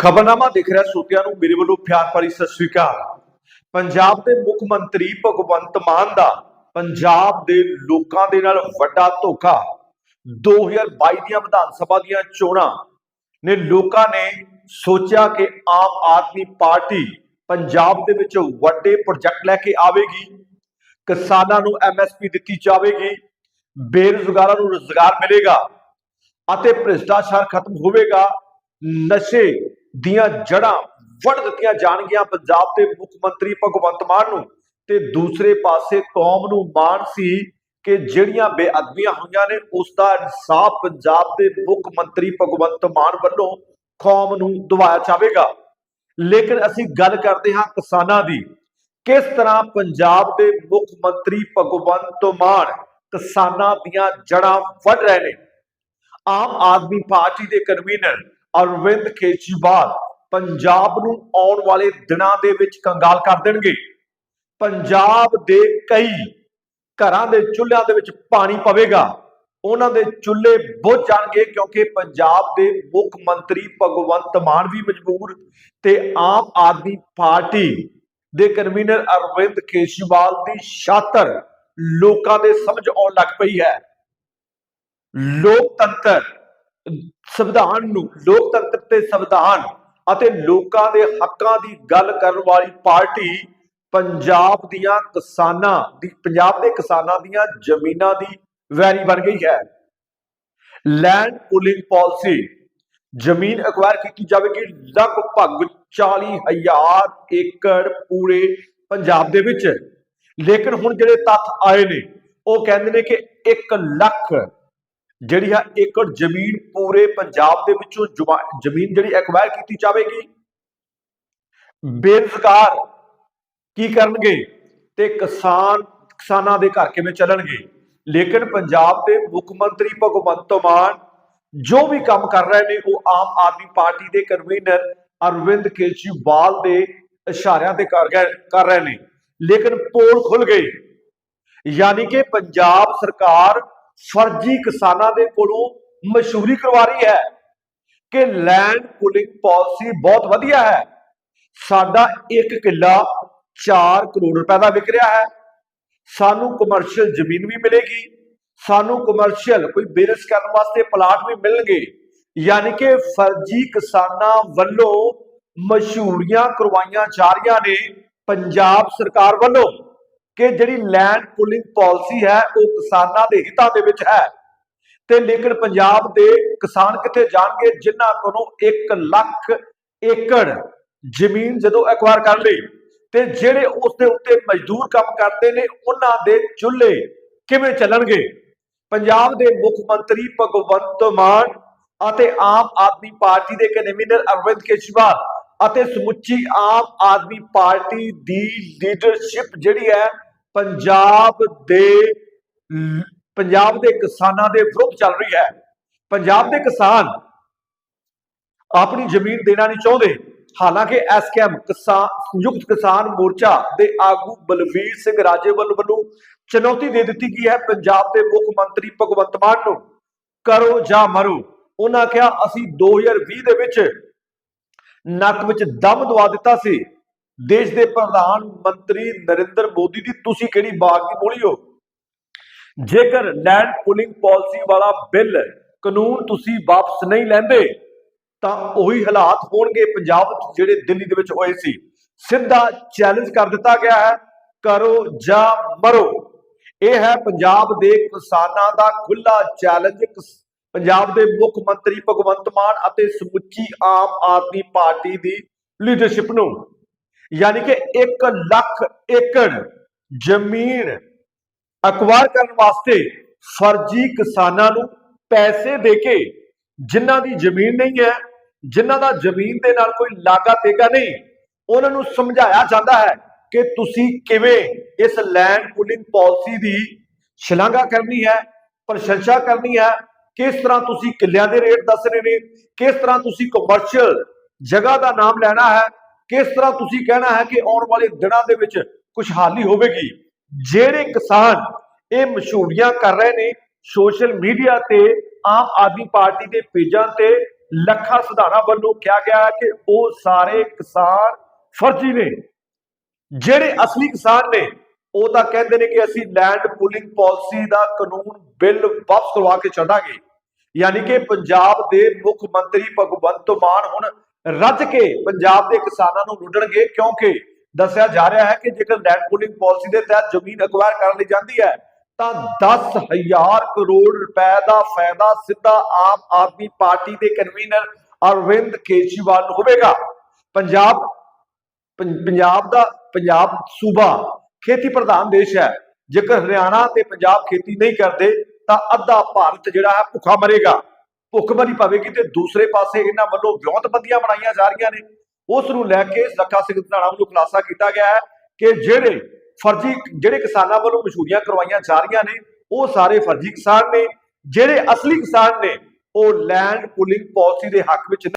ਖਬਰਨਾਮਾ ਦੇਖ ਰਿਹਾ ਸੋਤਿਆਂ ਨੂੰ, ਮੇਰੇ ਵੱਲੋਂ ਪਿਆਰ ਭਰੀ ਸਤਿ ਸ੍ਰੀ ਅਕਾਲ। ਪੰਜਾਬ ਦੇ ਮੁੱਖ ਮੰਤਰੀ ਭਗਵੰਤ ਮਾਨ ਦਾ ਪੰਜਾਬ ਦੇ ਲੋਕਾਂ ਦੇ ਨਾਲ ਵੱਡਾ ਧੋਖਾ। 2022 ਦੀਆਂ ਵਿਧਾਨ ਸਭਾ ਦੀਆਂ ਚੋਣਾਂ ਨੇ ਲੋਕਾਂ ਨੇ ਸੋਚਿਆ ਕਿ ਆਮ ਆਦਮੀ ਪਾਰਟੀ ਪੰਜਾਬ ਦੇ ਵਿੱਚ ਵੱਡੇ ਪ੍ਰੋਜੈਕਟ ਲੈ ਕੇ ਆਵੇਗੀ, ਕਿਸਾਨਾਂ ਨੂੰ ਐਮਐਸਪੀ ਦਿੱਤੀ ਜਾਵੇਗੀ, ਬੇਰੁਜ਼ਗਾਰਾਂ ਨੂੰ ਰੁਜ਼ਗਾਰ ਮਿਲੇਗਾ ਅਤੇ ਭ੍ਰਿਸ਼ਟਾਚਾਰ ਖਤਮ ਹੋਵੇਗਾ, ਨਸ਼ੇ ਦੀਆਂ ਜੜਾਂ ਵੱਢ ਦਿੱਤੀਆਂ ਜਾਣਗੀਆਂ ਪੰਜਾਬ ਦੇ ਮੁੱਖ ਮੰਤਰੀ ਭਗਵੰਤ ਮਾਨ ਨੂੰ ਤੇ ਦੂਸਰੇ ਪਾਸੇ ਕੌਮ ਨੂੰ ਮਾਣ ਸੀ ਕਿ ਜਿਹੜੀਆਂ ਬੇਅਦਬੀਆਂ ਹੋਈਆਂ ਨੇ, ਉਸ ਦਾ ਇਨਸਾਫ ਪੰਜਾਬ ਦੇ ਮੁੱਖ ਮੰਤਰੀ ਭਗਵੰਤ ਮਾਨ ਵੱਲੋਂ ਕੌਮ ਨੂੰ ਦਿਵਾਇਆ ਜਾਵੇਗਾ। ਲੇਕਿਨ ਅਸੀਂ ਗੱਲ ਕਰਦੇ ਹਾਂ ਕਿਸਾਨਾਂ ਦੀ। ਕਿਸ ਤਰ੍ਹਾਂ ਪੰਜਾਬ ਦੇ ਮੁੱਖ ਮੰਤਰੀ ਭਗਵੰਤ ਮਾਨ ਕਿਸਾਨਾਂ ਦੀਆਂ ਜੜਾਂ ਵੱਢ ਰਹੇ ਨੇ? ਆਮ ਆਦਮੀ ਪਾਰਟੀ ਦੇ ਕਨਵੀਨਰ ਅਰਵਿੰਦ ਕੇਜਰੀਵਾਲ ਪੰਜਾਬ ਨੂੰ ਆਉਣ ਵਾਲੇ ਦਿਨਾਂ ਦੇ ਵਿੱਚ ਕੰਗਾਲ ਕਰ ਦੇਣਗੇ। ਪੰਜਾਬ ਦੇ ਕਈ ਘਰਾਂ ਦੇ ਚੁੱਲ੍ਹਿਆਂ ਦੇ ਵਿੱਚ ਪਾਣੀ ਪਵੇਗਾ। ਉਹਨਾਂ ਦੇ ਚੁੱਲ੍ਹੇ ਬੁੱਝ ਜਾਣਗੇ ਕਿਉਂਕਿ ਪੰਜਾਬ ਦੇ ਮੁੱਖ ਮੰਤਰੀ ਭਗਵੰਤ ਮਾਨ ਵੀ ਮਜਬੂਰ ਤੇ ਆਮ ਆਦਮੀ ਪਾਰਟੀ ਦੇ ਕਨਵੀਨਰ ਅਰਵਿੰਦ ਕੇਜਰੀਵਾਲ ਦੀ ਸ਼ਾਤਰ ਲੋਕਾਂ ਦੇ ਸਮਝ ਆਉਣ ਲੱਗ ਪਈ ਹੈ। ਲੋਕਤੰਤਰ ਸੰਵਿਧਾਨ ਨੂੰ, ਲੋਕਤੰਤਰ ਤੇ ਸੰਵਿਧਾਨ ਅਤੇ ਲੋਕਾਂ ਦੇ ਹੱਕਾਂ ਦੀ ਗੱਲ ਕਰਨ ਵਾਲੀ ਪਾਰਟੀ ਪੰਜਾਬ ਦੀਆਂ ਕਿਸਾਨਾਂ ਦੀ, ਪੰਜਾਬ ਦੇ ਕਿਸਾਨਾਂ ਦੀਆਂ ਜ਼ਮੀਨਾਂ ਦੀ ਵੈਰੀ ਬਣ ਗਈ ਹੈ। ਲੈਂਡ ਪੂਲਿੰਗ ਪਾਲਿਸੀ ਜ਼ਮੀਨ ਅਕਵਾਇਰ ਕੀਤੀ ਜਾਵੇਗੀ ਲਗਭਗ 40000 ਏਕੜ ਪੂਰੇ ਪੰਜਾਬ ਦੇ ਵਿੱਚ। ਲੇਕਿਨ ਹੁਣ ਜਿਹੜੇ ਤੱਥ ਆਏ ਨੇ, ਉਹ ਕਹਿੰਦੇ ਨੇ ਕਿ 1 ਲੱਖ ਜਿਹੜੀ ਆ ਏਕੜ ਜ਼ਮੀਨ ਪੂਰੇ ਪੰਜਾਬ ਦੇ ਵਿੱਚੋਂ ਜੁਮਾ- ਜ਼ਮੀਨ ਜਿਹੜੀ ਐਕਵਾਇਰ ਕੀਤੀ ਜਾਵੇਗੀ। ਬੇਰੁਜ਼ਗਾਰ ਕੀ ਕਰਨਗੇ ਤੇ ਕਿਸਾਨ ਕਿਸਾਨਾਂ ਦੇ ਘਰ ਕਿਵੇਂ ਚੱਲਣਗੇ? ਲੇਕਿਨ ਪੰਜਾਬ ਦੇ ਮੁੱਖ ਮੰਤਰੀ ਭਗਵੰਤ ਮਾਨ ਜੋ ਵੀ ਕੰਮ ਕਰ ਰਹੇ ਨੇ ਉਹ ਆਮ ਆਦਮੀ ਪਾਰਟੀ ਦੇ ਕਨਵੀਨਰ ਅਰਵਿੰਦ ਕੇਜਰੀਵਾਲ ਦੇ ਇਸ਼ਾਰਿਆਂ ਤੇ ਕਰ ਗਏ ਕਰ ਰਹੇ ਨੇ। ਲੇਕਿਨ ਪੋਲ ਖੁੱਲ ਗਈ ਯਾਨੀ ਕਿ ਪੰਜਾਬ ਸਰਕਾਰ ਫਰਜ਼ੀ ਕਿਸਾਨਾਂ ਦੇ ਕੋਲੋਂ ਮਸ਼ਹੂਰੀ ਕਰਵਾ ਰਹੀ ਹੈ ਕਿ ਲੈਂਡ ਪੂਲਿੰਗ ਪਾਲਿਸੀ ਬਹੁਤ ਵਧੀਆ ਹੈ। ਸਾਡਾ ਇੱਕ ਕਿੱਲਾ 4 ਕਰੋੜ ਰੁਪਏ ਦਾ ਵਿਕ ਰਿਹਾ ਹੈ। ਸਾਨੂੰ ਕਮਰਸ਼ੀਅਲ ਜ਼ਮੀਨ ਵੀ ਮਿਲੇਗੀ। ਸਾਨੂੰ ਕਮਰਸ਼ੀਅਲ ਕੋਈ ਬਿਜ਼ਨਸ ਕਰਨ ਵਾਸਤੇ ਪਲਾਟ ਵੀ ਮਿਲਣਗੇ। ਯਾਨੀ ਕਿ ਫਰਜ਼ੀ ਕਿਸਾਨਾਂ ਵੱਲੋਂ ਮਸ਼ਹੂਰੀਆਂ ਕਰਵਾਈਆਂ ਜਾ ਰਹੀਆਂ ਨੇ ਪੰਜਾਬ ਸਰਕਾਰ ਵੱਲੋਂ। ਕਿ ਜਿਹੜੀ ਲੈਂਡ ਪੁਲਿੰਗ ਪਾਲਿਸੀ ਹੈ, ਉਹ ਕਿਸਾਨਾਂ ਦੇ ਹਿੱਤਾਂ ਦੇ ਵਿੱਚ ਹੈ। ਤੇ ਲੇਕਿਨ ਪੰਜਾਬ ਦੇ ਕਿਸਾਨ ਕਿੱਥੇ ਜਾਣਗੇ? ਜਿਨ੍ਹਾਂ ਕੋਲੋਂ 1 ਲੱਖ ਏਕੜ ਜ਼ਮੀਨ ਜਦੋਂ ਐਕਵਾਇਰ ਕਰ ਲਈ, ਤੇ ਜਿਹੜੇ ਉਸ ਦੇ ਉੱਤੇ ਮਜ਼ਦੂਰ ਕੰਮ ਕਰਦੇ ਨੇ, ਉਹਨਾਂ ਦੇ ਚੁੱਲ੍ਹੇ ਕਿਵੇਂ ਚੱਲਣਗੇ? ਪੰਜਾਬ ਦੇ ਮੁੱਖ ਮੰਤਰੀ ਭਗਵੰਤ ਮਾਨ ਅਤੇ ਆਮ ਆਦਮੀ ਪਾਰਟੀ ਦੇ ਕਨਵੀਨਰ ਅਰਵਿੰਦ ਕੇਜਰੀਵਾਲ ਅਤੇ ਸਮੁੱਚੀ ਆਮ ਆਦਮੀ ਪਾਰਟੀ ਦੀ ਲੀਡਰਸ਼ਿਪ ਜਿਹੜੀ ਹੈ ਪੰਜਾਬ ਦੇ ਪੰਜਾਬ ਦੇ ਕਿਸਾਨਾਂ ਦੇ ਵਿਰੁੱਧ ਚੱਲ ਰਹੀ ਹੈ। ਪੰਜਾਬ ਦੇ ਕਿਸਾਨ ਆਪਣੀ ਜ਼ਮੀਨ ਦੇਣਾ ਨਹੀਂ ਚਾਹੁੰਦੇ। ਹਾਲਾਂਕਿ ਐਸਕੇਐਮ ਕਿਸਾਨ ਸੰਯੁਕਤ ਕਿਸਾਨ ਮੋਰਚਾ ਦੇ ਆਗੂ ਬਲਵੀਰ ਸਿੰਘ ਰਾਜੇਵਾਲ ਵੱਲੋਂ ਚੁਣੌਤੀ ਦੇ ਦਿੱਤੀ ਗਈ ਹੈ। ਪੰਜਾਬ ਦੇ ਮੁੱਖ ਮੰਤਰੀ ਭਗਵੰਤ ਮਾਨ ਨੂੰ ਕਰੋ ਜਾਂ ਮਰੋ, ਉਹਨਾਂ ਕਿਹਾ, ਅਸੀਂ 2020 ਦੇ ਵਿੱਚ ਨੱਕ ਵਿੱਚ ਦਮ ਦਵਾ ਦਿੱਤਾ ਸੀ। ਦੇਸ਼ ਦੇ ਪ੍ਰਧਾਨ ਮੰਤਰੀ ਨਰਿੰਦਰ ਮੋਦੀ ਦੀ ਤੁਸੀਂ ਕਿਹੜੀ ਬਾਗ ਦੀ ਬੋਲੀ ਹੋ? ਜੇਕਰ ਲੈਂਡ ਪੂਲਿੰਗ ਪਾਲਿਸੀ ਵਾਲਾ ਬਿੱਲ ਕਾਨੂੰਨ ਤੁਸੀਂ ਵਾਪਸ ਨਹੀਂ ਲੈਂਦੇ, ਤਾਂ ਉਹੀ ਹਾਲਾਤ ਹੋਣਗੇ ਪੰਜਾਬ ਵਿੱਚ ਜਿਹੜੇ ਦਿੱਲੀ ਦੇ ਵਿੱਚ ਹੋਏ ਸੀ। ਸਿੱਧਾ ਚੈਲੰਜ ਕਰ ਦਿੱਤਾ ਗਿਆ ਹੈ, ਕਰੋ ਜਾਂ ਮਰੋ। ਇਹ ਹੈ ਪੰਜਾਬ ਦੇ ਕਿਸਾਨਾਂ ਦਾ ਖੁੱਲਾ ਚੈਲੰਜ ਪੰਜਾਬ ਦੇ ਮੁੱਖ ਮੰਤਰੀ ਭਗਵੰਤ ਮਾਨ ਅਤੇ ਸਮੁੱਚੀ ਆਮ ਆਦਮੀ ਪਾਰਟੀ ਦੀ ਲੀਡਰਸ਼ਿਪ ਨੂੰ ਯਾਨੀ ਕਿ 1 ਲੱਖ ਏਕੜ ਜ਼ਮੀਨ ਅਕਵਾਇਰ ਕਰਨ ਵਾਸਤੇ ਫਰਜ਼ੀ ਕਿਸਾਨਾਂ ਨੂੰ ਪੈਸੇ ਦੇ ਕੇ ਜਿਨ੍ਹਾਂ ਦੀ ਜ਼ਮੀਨ ਨਹੀਂ ਹੈ, ਜਿਨ੍ਹਾਂ ਦਾ ਜ਼ਮੀਨ ਦੇ ਨਾਲ ਕੋਈ ਲਾਗਾ ਤੇਗਾ ਨਹੀਂ, ਉਹਨਾਂ ਨੂੰ ਸਮਝਾਇਆ ਜਾਂਦਾ ਹੈ ਕਿ ਤੁਸੀਂ ਕਿਵੇਂ ਇਸ ਲੈਂਡ ਪੂਲਿੰਗ ਪਾਲਿਸੀ ਦੀ ਸ਼ਲਾਘਾ ਕਰਨੀ ਹੈ, ਪ੍ਰਸ਼ੰਸਾ ਕਰਨੀ ਹੈ, ਕਿਸ ਤਰ੍ਹਾਂ ਤੁਸੀਂ ਕਿੱਲਿਆਂ ਦੇ ਰੇਟ ਦੱਸ ਰਹੇ ਨੇ, ਕਿਸ ਤਰ੍ਹਾਂ ਤੁਸੀਂ ਕਮਰਸ਼ੀਅਲ ਜਗ੍ਹਾ ਦਾ ਨਾਮ ਲੈਣਾ ਹੈ ਕਿਸ ਤਰ੍ਹਾਂ ਤੁਸੀਂ ਕਹਿਣਾ ਹੈ ਕਿ ਆਉਣ ਵਾਲੇ ਦਿਨਾਂ ਦੇ ਵਿੱਚ ਖੁਸ਼ਹਾਲੀ ਹੋਵੇਗੀ? ਜਿਹੜੇ ਕਿਸਾਨ ਇਹ ਮਸ਼ਹੂਰੀਆਂ ਕਰ ਰਹੇ ਨੇ, ਸੋਸ਼ਲ ਮੀਡੀਆ ਤੇ, ਆਮ ਆਦਮੀ ਪਾਰਟੀ ਦੇ ਪੇਜਾਂ ਤੇ ਲੱਖਾ ਸਿਧਾਣਾ ਵੱਲੋਂ ਕਿਹਾ ਗਿਆ ਕਿ ਉਹ ਸਾਰੇ ਕਿਸਾਨ ਫਰਜ਼ੀ ਨੇ। ਜਿਹੜੇ ਅਸਲੀ ਕਿਸਾਨ ਨੇ, ਉਹ ਤਾਂ ਕਹਿੰਦੇ ਨੇ ਕਿ ਅਸੀਂ ਲੈਂਡ ਪੂਲਿੰਗ ਪਾਲਿਸੀ ਦਾ ਕਾਨੂੰਨ ਬਿੱਲ ਵਾਪਸ ਕਰਵਾ ਕੇ ਛੱਡਾਂਗੇ। ਯਾਨੀ ਕਿ ਪੰਜਾਬ ਦੇ ਮੁੱਖ ਮੰਤਰੀ ਭਗਵੰਤ ਮਾਨ ਹੁਣ ਰੱਜ ਕੇ ਪੰਜਾਬ ਦੇ ਕਿਸਾਨਾਂ ਨੂੰ ਲੁੱਟਣਗੇ ਕਿਉਂਕਿ ਦੱਸਿਆ ਜਾ ਰਿਹਾ ਹੈ ਕਿ ਜੇਕਰ ਲੈਂਡ ਪੂਲਿੰਗ ਪਾਲਿਸੀ ਦੇ ਤਹਿਤ ਜ਼ਮੀਨ ਅਕਵਾਇਰ ਕਰਨ ਲਈ ਜਾਂਦੀ ਹੈ, ਤਾਂ 10000 ਕਰੋੜ ਰੁਪਏ ਦਾ ਫਾਇਦਾ ਸਿੱਧਾ ਆਮ ਆਦਮੀ ਪਾਰਟੀ ਦੇ ਕਨਵੀਨਰ ਅਰਵਿੰਦ ਕੇਜਰੀਵਾਲ ਨੂੰ ਹੋਵੇਗਾ। ਪੰਜਾਬ, ਪੰ- ਪੰਜਾਬ ਦਾ, ਪੰਜਾਬ ਸੂਬਾ ਖੇਤੀ ਪ੍ਰਧਾਨ ਦੇਸ਼ ਹੈ। ਜੇਕਰ ਹਰਿਆਣਾ ਤੇ ਪੰਜਾਬ ਖੇਤੀ ਨਹੀਂ ਕਰਦੇ, ਤਾਂ ਅੱਧਾ ਭਾਰਤ ਜਿਹੜਾ ਹੈ ਭੁੱਖਾ ਮਰੇਗਾ। ਭੁੱਖਮਰੀ ਪਵੇਗੀ ਤੇ ਦੂਸਰੇ ਪਾਸੇ ਇਹਨਾਂ ਵੱਲੋਂ ਵਿਉਂਤਬੰਦੀਆਂ ਬਣਾਈਆਂ ਜਾ ਰਹੀਆਂ ਨੇ। ਉਸ ਨੂੰ ਲੈ ਕੇ ਲੱਖਾ ਸਿੰਘ ਧਾਣਾ ਵੱਲੋਂ ਖੁਲਾਸਾ ਕੀਤਾ ਗਿਆ ਹੈ ਕਿ ਜਿਹੜੇ ਫਰਜ਼ੀ, ਜਿਹੜੇ ਕਿਸਾਨਾਂ ਵੱਲੋਂ ਮਸ਼ਹੂਰੀਆਂ ਕਰਵਾਈਆਂ ਜਾ ਰਹੀਆਂ ਨੇ, ਉਹ ਸਾਰੇ ਫਰਜ਼ੀ ਕਿਸਾਨ ਨੇ। ਜਿਹੜੇ ਅਸਲੀ ਕਿਸਾਨ ਨੇ, ਉਹ ਲੈਂਡ ਪੁਲਿੰਗ ਪਾਲਿਸੀ ਦੇ ਹੱਕ ਵਿੱਚ